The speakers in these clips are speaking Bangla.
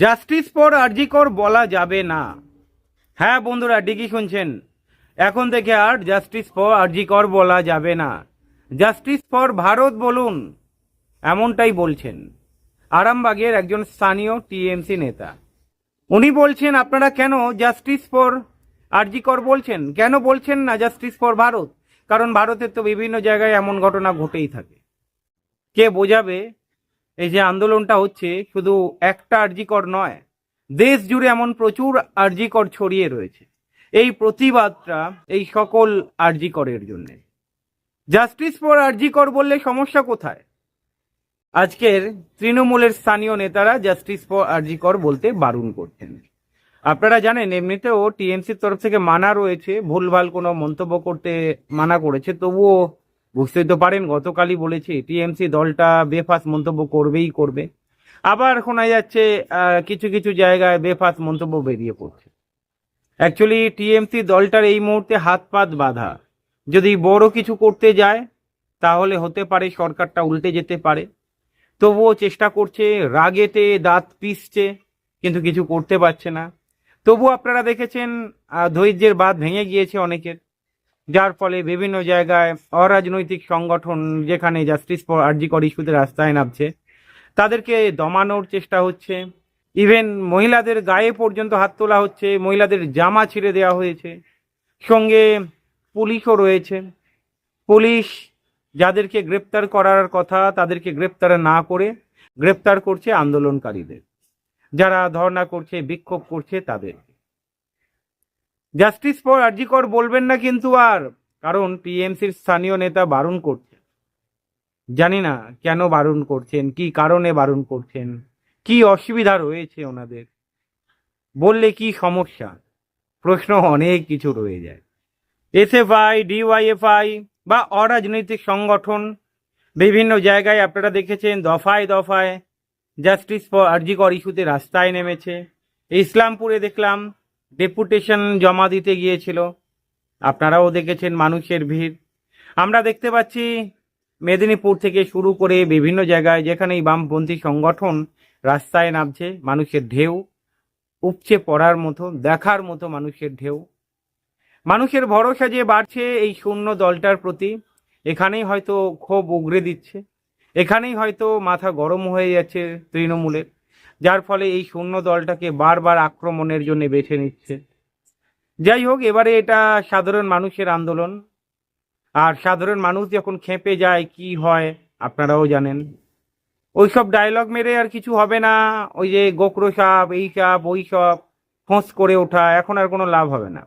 জাস্টিস ফর আরজিকর বলা যাবে না। হ্যাঁ বন্ধুরা ডিকি শুনছেন। এখন থেকে আর জাস্টিস ফর আরজিকর বলা যাবে না। জাস্টিস ফর ভারত বলুন, এমনটাই বলছেন। আরামবাগের একজন স্থানীয় টিএমসি নেতা। উনি বলছেন, আপনারা কেন জাস্টিস ফর আরজিকর বলছেন? কেন বলছেন না জাস্টিস ফর ভারত? কারণ ভারতের তো বিভিন্ন জায়গায় এমন ঘটনা ঘটেই থাকে। কে বোঝাবে? এই যে আন্দোলনটা হচ্ছে, শুধু একটা আরজিকর নয়, দেশ জুড়ে এমন প্রচুর আরজিকর ছড়িয়ে রয়েছে। এই প্রতিবাদটা এই সকল আরজিকরের জন্য। জাস্টিস ফর আরজিকর বললে সমস্যা কোথায়? আজকের তৃণমূলের স্থানীয় নেতারা জাস্টিস ফর আরজিকর বলতে বারণ করছেন। আপনারা জানেন, এমনিতেও টিএমসির তরফ থেকে মানা রয়েছে, ভুলভাল কোনো মন্তব্য করতে মানা করেছে, তবুও বুঝতেই তো পারেন, গতকালই বলেছি, টিএমসি দলটা বেফাস মন্তব্য করবেই করবে। আবার শোনা যাচ্ছে কিছু কিছু জায়গায় বেফাস মন্তব্য বেরিয়ে পড়ছে। অ্যাকচুয়ালি টিএমসি দলটার এই মুহূর্তে হাত পাত বাঁধা। যদি বড় কিছু করতে যায়, তাহলে হতে পারে সরকারটা উল্টে যেতে পারে। তবুও চেষ্টা করছে রাগেতে দাঁত পিসছে কিন্তু কিছু করতে পারছে না। তবু আপনারা দেখেছেন ধৈর্যের বাদ ভেঙে গিয়েছে অনেকের। যার ফলে বিভিন্ন জায়গায় অরাজনৈতিক সংগঠন যেখানে জাস্টিস ফর আরজিকর ইস্যুতে রাস্তায় নামছে, তাদেরকে দমানোর চেষ্টা হচ্ছে। ইভেন মহিলাদের গায়ে পর্যন্ত হাত তোলা হচ্ছে, মহিলাদের জামা ছিঁড়ে দেওয়া হয়েছে। সঙ্গে পুলিশও রয়েছে। পুলিশ যাদেরকে গ্রেপ্তার করার কথা তাদেরকে গ্রেপ্তার না করে গ্রেপ্তার করছে আন্দোলনকারীদের। যারা ধর্ণা করছে, বিক্ষোভ করছে তাদের। জাস্টিস ফর আরজিকর বলবেন না কিন্তু আর, কারণ টিএমসির স্থানীয় নেতা বারণ করছে জানি না কেন বারণ করছেন, কি কারণে বারণ করছেন, কি অসুবিধা রয়েছে ওনাদের। বললে কি সমস্যা? প্রশ্ন অনেক কিছু রয়ে যায়। এসএফআই, ডিওয়াইএফআই বা অরাজনৈতিক সংগঠন বিভিন্ন জায়গায় আপনারা দেখেছেন, দফায় দফায় জাস্টিস ফর আরজিকর ইস্যুতে রাস্তায় নেমেছে। ইসলামপুরে দেখলাম ডেপুটেশন জমা দিতে গিয়েছিল। আপনারাও দেখেছেন মানুষের ভিড়। আমরা দেখতে পাচ্ছি মেদিনীপুর থেকে শুরু করে বিভিন্ন জায়গায় যেখানেই বামপন্থী সংগঠন রাস্তায় নামছে, মানুষের ঢেউ উপচে পড়ার মতো, দেখার মতো মানুষের ঢেউ। মানুষের ভরসা যে বাড়ছে এই শূন্য দলটার প্রতি, এখানেই হয়তো ক্ষোভ উগরে দিচ্ছে। এখানেই হয়তো মাথা গরম হয়ে যাচ্ছে তৃণমূলের। যার ফলে এই শূন্য দলটাকে বারবার আক্রমণের জন্য বেছে নিচ্ছে। যাই হোক, এবারে এটা সাধারণ মানুষের আন্দোলন। আর সাধারণ মানুষ যখন খেপে যায়, কি হয় আপনারাও জানেন। ওইসব ডায়লগ মেরে আর কিছু হবে না। ওই যে গোকরো সাপ, এই সাপ, ওই সব ফোঁস করে ওঠা, এখন আর কোনো লাভ হবে না।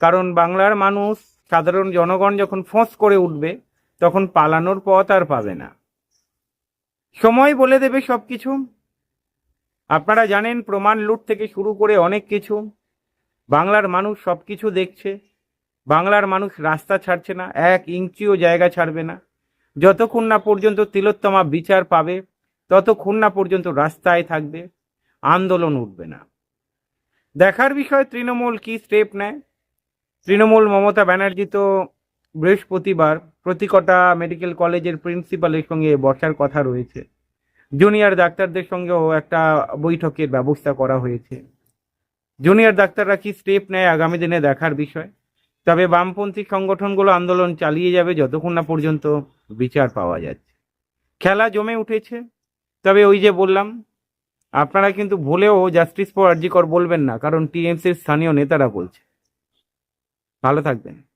কারণ বাংলার মানুষ, সাধারণ জনগণ যখন ফোঁস করে উঠবে, তখন পালানোর পথ আর পাবে না। সময় বলে দেবে সব কিছু আপনারা জানেন প্রমাণ লুট থেকে শুরু করে অনেক কিছু। বাংলার মানুষ সব কিছু দেখছে। বাংলার মানুষ রাস্তা ছাড়ছে না, এক ইঞ্চিও জায়গা ছাড়বে না। যতক্ষণ না পর্যন্ত তিলোত্তমা বিচার পাবে, ততক্ষণ না পর্যন্ত রাস্তায় থাকবে, আন্দোলন উঠবে না। দেখার বিষয়, তৃণমূল কি স্টেপ নেয়? তৃণমূল মমতা ব্যানার্জি তো বৃহস্পতিবার প্রতিকটা মেডিকেল কলেজের প্রিন্সিপালের সঙ্গে বসার কথা রয়েছে। জুনিয়র ডাক্তারদের সঙ্গেও একটা বৈঠকের ব্যবস্থা করা হয়েছে। জুনিয়র ডাক্তাররা কি স্টেপ নেয় আগামী দিনে দেখার বিষয়। তবে বামপন্থী সংগঠনগুলো আন্দোলন চালিয়ে যাবে যতক্ষণ না পর্যন্ত বিচার পাওয়া যাচ্ছে। খেলা জমে উঠেছে। তবে ওই যে বললাম, আপনারা কিন্তু ভুলেও জাস্টিস ফর আরজিকর বলবেন না, কারণ টিএমসির স্থানীয় নেতারা বলছে। ভালো থাকবেন।